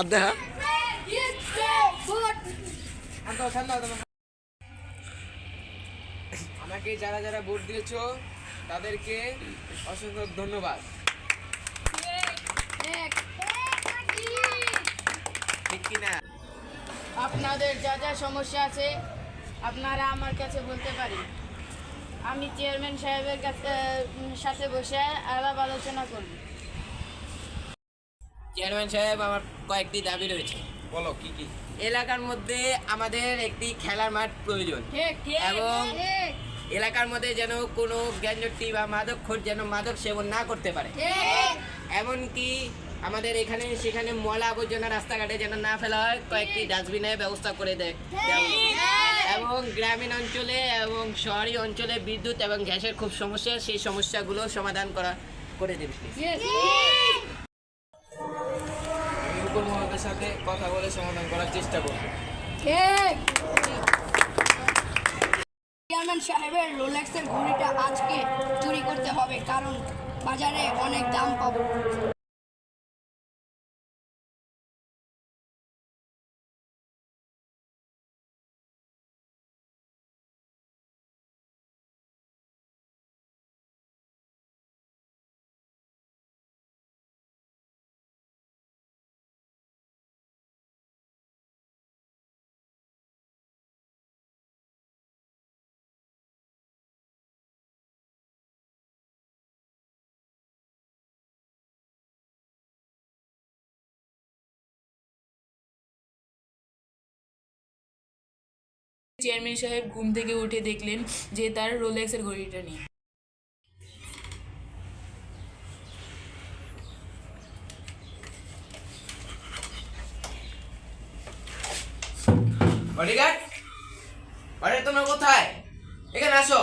ada আমাকে যারা যারা ভোট দিয়েছ তাদেরকে অসংখ্য ধন্যবাদ। এক ঠিক কিনা? আপনাদের যা যা সমস্যা আছে আপনারা আমার কাছে বলতে পারেন। আমি চেয়ারম্যান সাহেবের কাছে সাথে বসে আলাপ আলোচনা করব। চেয়ারম্যান সাহেব আমার কয়েকটি দাবি রয়েছে। বলো কি কি? এলাকার মধ্যে আমাদের একটি খেলার মাঠ প্রয়োজন। এবং এলাকার মধ্যে যেন কোনো গ্যাঞ্জটি বা মাদক মাদকখোর যেন মাদক সেবন না করতে পারে। এমনকি আমাদের এখানে সেখানে ময়লা আবর্জনা রাস্তাঘাটে যেন না ফেলা হয় কয়েকটি ডাস্টবিনের ব্যবস্থা করে দেয় এবং গ্রামীণ অঞ্চলে এবং শহরি অঞ্চলে বিদ্যুৎ এবং গ্যাসের খুব সমস্যা সেই সমস্যাগুলো সমাধান করা করে দেবে। সাথে কথা বলে সমাধান করার চেষ্টা করব। চেয়ারম্যান সাহেবের রোলেক্সের ঘড়িটা আজকে চুরি করতে হবে, কারণ বাজারে অনেক দাম পাবো। চেয়ারম্যান সাহেব ঘুম থেকে উঠে দেখলেন যে তার রোলেক্সের ঘড়িটা নেই। বডিগার্ড আরে তোমরা কোথায়? এখানে আসো।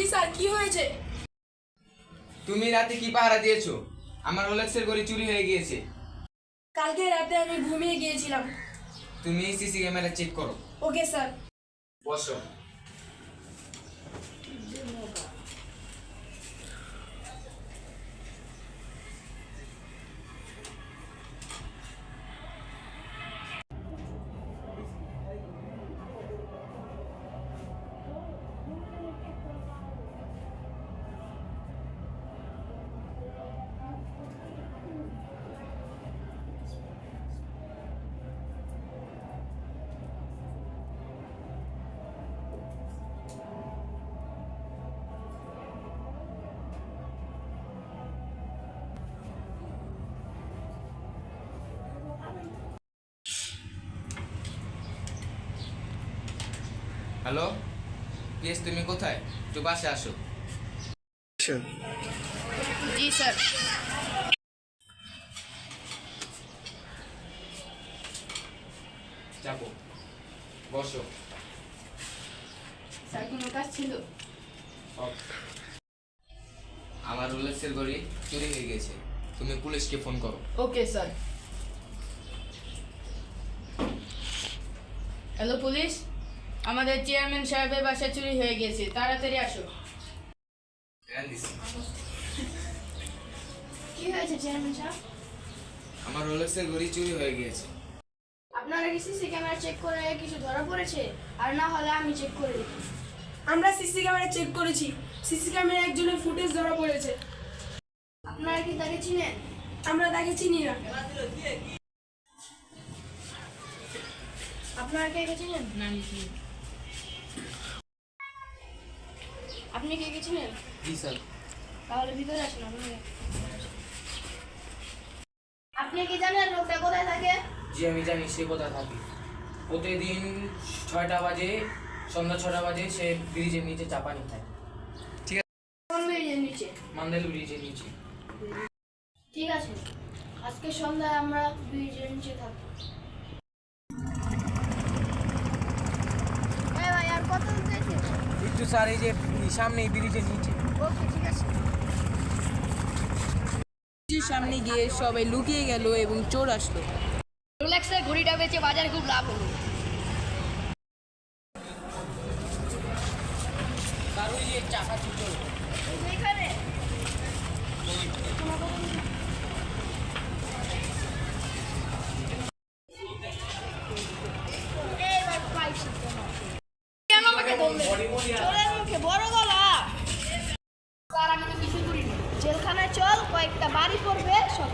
জি স্যার কি হয়েছে? তুমি রাতে কি পাহারা দিয়েছ? আমার রোলেক্সের ঘড়ি চুরি হয়ে গিয়েছে। কালকে রাতে আমি ঘুমিয়ে গিয়েছিলাম। তুমি সিসি ক্যামেরা চেক করো। Okay sir. বসো। হ্যালো? প্লিজ তুমি কোথায়? একটু বাসে আসো। জি স্যার। চাপো বসো। স্যার কোনো কাজ ছিল? অফ। আমার রোলেক্সের ঘড়ি চুরি হয়ে গেছে। তুমি পুলিশকে ফোন করো। Okay sir. Hello police? আমাদের চেয়ারম্যান সাহেবের বাসা চুরি হয়ে গেছে। তাড়াতাড়ি আসো। কি হয়েছে চেয়ারম্যান সাহেব? আমার রোলেক্সের ঘড়ি চুরি হয়ে গিয়েছে। আপনারা কি সিসি ক্যামেরা চেক করে কিছু ধরা পড়েছে? আর না হলে আমি চেক করে দেখি। আমরা সিসি ক্যামেরা চেক করেছি। সিসি ক্যামেরা একজনের ফুটেজ ধরা পড়েছে। আপনারা কি তাকে চিনেন? আমরা তাকে চিনি না। আপনারা কে কে চিনেন? না। আপনি কে কে চিনেন জি স্যার। তাহলে ভিতরে আসুন আপনি আপনি কি জানেন লোকটা কোথায় থাকে? জি আমি জানি সে কোথায় থাকে। প্রতিদিন ছয়টা বাজে সন্ধ্যা ছটা বাজে সে ব্রিজের নিচে চাপানি খায় কোন ব্রিজের নিচে? মান্দাইল ব্রিজের নিচে। ঠিক আছে। আজকে সন্ধ্যায় আমরা ব্রিজের নিচে থাকব। একটু স্যার এই যে সামনে ব্রিজের নিচে। সামনে গিয়ে সবাই লুকিয়ে গেল এবং চোর আসলো। রোলেক্সের ঘড়িটা বেচে বাজারে খুব লাভ হলো। যে চাকা চুটো এইখানে বড় গলা। স্যার আমি তো কিছু করিনি। জেলখানায় চল কয়েকটা বাড়ি পড়বে সব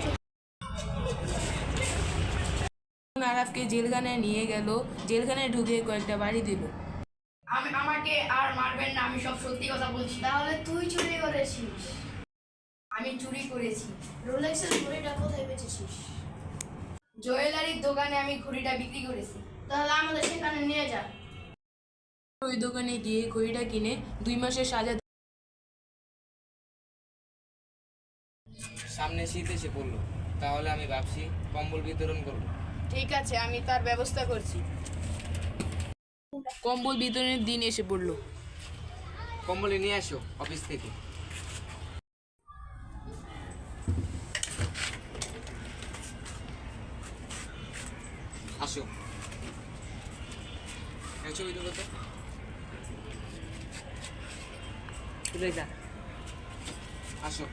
আরাফকে জেলখানায় নিয়ে গেল জেলখানায় ঢুকে কয়েকটা বাড়ি দিল। আমি আমাকে আর মারবেন না আমি সব সত্যি কথা বলছি। তাহলে তুই চুরি করেছিস। আমি চুরি করেছি। রোলেক্সের ঘড়িটা কোথায় বেচেছিস? জুয়েলারির দোকানে আমি ঘড়িটা বিক্রি করেছি। তাহলে আমাদের সেখানে নিয়ে যা। ওই দোকানে গিয়ে ঘড়িটা কিনে দুই মাসের সাজা সামনে শীত এসে পড়ল। তাহলে আমি ভাবছি কম্বল বিতরণ করব। ঠিক আছে আমি তার ব্যবস্থা করছি। কম্বল বিতরণের দিন এসে পড়ল। কম্বলে নিয়ে আসো অফিস থেকে। আসো। ছবি তুলো তো আসো।